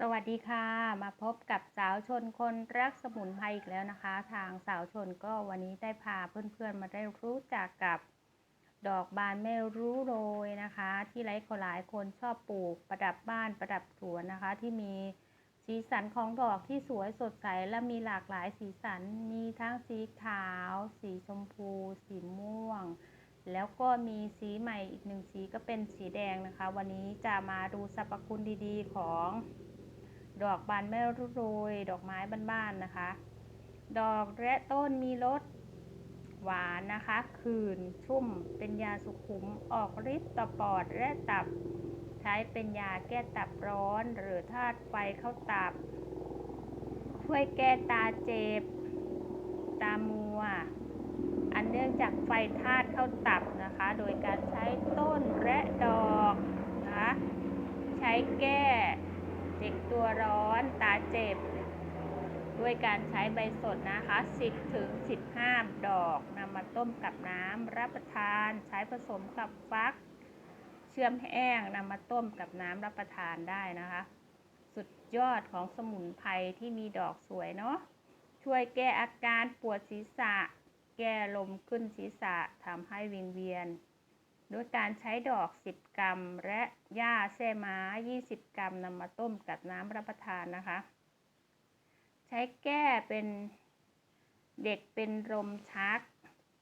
สวัสดีค่ะ มาพบกับสาวชนคนรักสมุนไพรอีกแล้วนะคะ ทางสาวชนก็วันนี้ได้พาเพื่อนๆมาได้รู้จักกับดอกบานไม่รู้โรยนะคะ ที่หลายคนหลายคนชอบปลูกประดับบ้านประดับสวนนะคะ ที่มีสีสันของดอกที่สวยสดใสและมีหลากหลายสีสันมีทั้งสีขาว สีชมพู สีม่วง แล้วก็มีสีใหม่อีกหนึ่งสีก็เป็นสีแดงนะคะ วันนี้จะมาดูสรรพคุณดีๆของ ดอกบานไม่รู้โรย ดอกไม้บ้านๆนะคะ ดอกและต้นมีรสหวานนะคะ คืนชุ่มเป็นยาสุขุมออกฤทธิ์ต่อปอดและตับ ใช้เป็นยาแก้ตับร้อน หรือธาตุไฟเข้าตับ ช่วยแก้ตาเจ็บ ตามัว อันเนื่องจากไฟธาตุเข้าตับนะคะ โดยการใช้ต้นและดอกนะ ใช้แก้เจ็บตัวร้อนตาเจ็บ ด้วยการใช้ใบสดนะคะ 10 ถึง 15 ดอกนำมาต้มกับน้ำรับประทานใช้ผสมกับฟัก เชื่อมแห้งนำมาต้มกับน้ำรับประทานได้นะคะ สุดยอดของสมุนไพรที่มีดอกสวยเนาะช่วยแก้อาการปวดศีรษะ แก้ลมขึ้นศีรษะทำให้วิงเวียนด้วยการใช้ดอก 10 กรัม และหญ้าแซ่ม้า 20 กรัมนำมาต้มกับน้ำรับประทานนะคะ ช้แก้เป็นเด็กเป็นลมชัก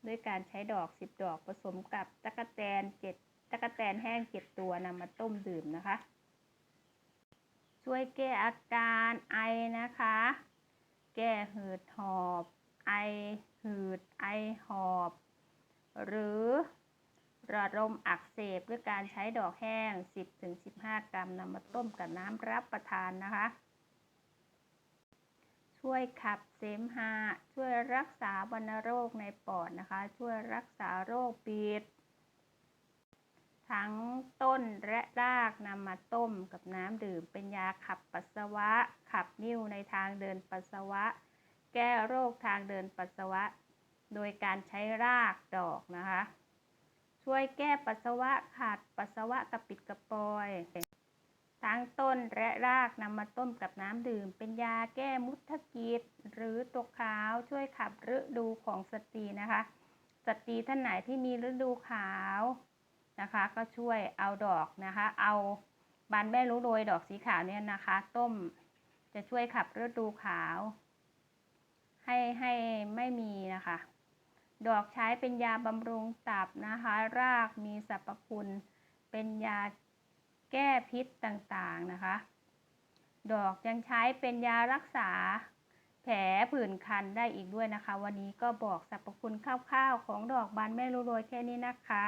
ด้วยการใช้ดอก 10 ดอกผสมกับตะกแตน7ตะกแตนแห้ง 7 ตัวนำมาต้มดื่มนะคะ ช่วยแก้อาการไอนะคะ แก้หืดหอบ ไอหืดไอหอบ หรือหลอดลมอักเสบด้วยการใช้ดอกแห้ง 10-15 กรัมนำมาต้มกับน้ำรับประทานนะคะ ช่วยขับเสมหะช่วยรักษาวัณโรคในปอดนะคะ ช่วยรักษาโรคปีดทั้งต้นและรากนำมาต้มกับน้ำดื่ม เป็นยาขับปัสสาวะ ขับนิ่วในทางเดินปัสสาวะ แก้โรคทางเดินปัสสาวะ โดยการใช้รากดอกนะคะ ช่วยแก้ปัสสาวะขาดปัสสาวะกระปิดกระปอย ทั้งต้นและรากนำมาต้มกับน้ำดื่ม เป็นยาแก้มุทกิจหรือตกขาวช่วยขับฤดูของสตรีนะคะสตรีท่านไหนที่มีฤดูขาวนะคะ ก็ช่วยเอาดอกนะคะ เอาบานแม่รู้โรยดอกสีขาวเนี่ยนะคะ ต้มจะช่วยขับฤดูขาว ให้ให้ไม่มีนะคะ ดอกใช้เป็นยาบำรุงตับนะคะ รากมีสรรพคุณเป็นยา แก้พิษต่างๆนะคะ ดอกยังใช้เป็นยารักษา แผลผื่นคันได้อีกด้วยนะคะ วันนี้ก็บอกสรรพคุณคร่าวๆ ของดอกบานแม่รูโรยแค่นี้นะคะ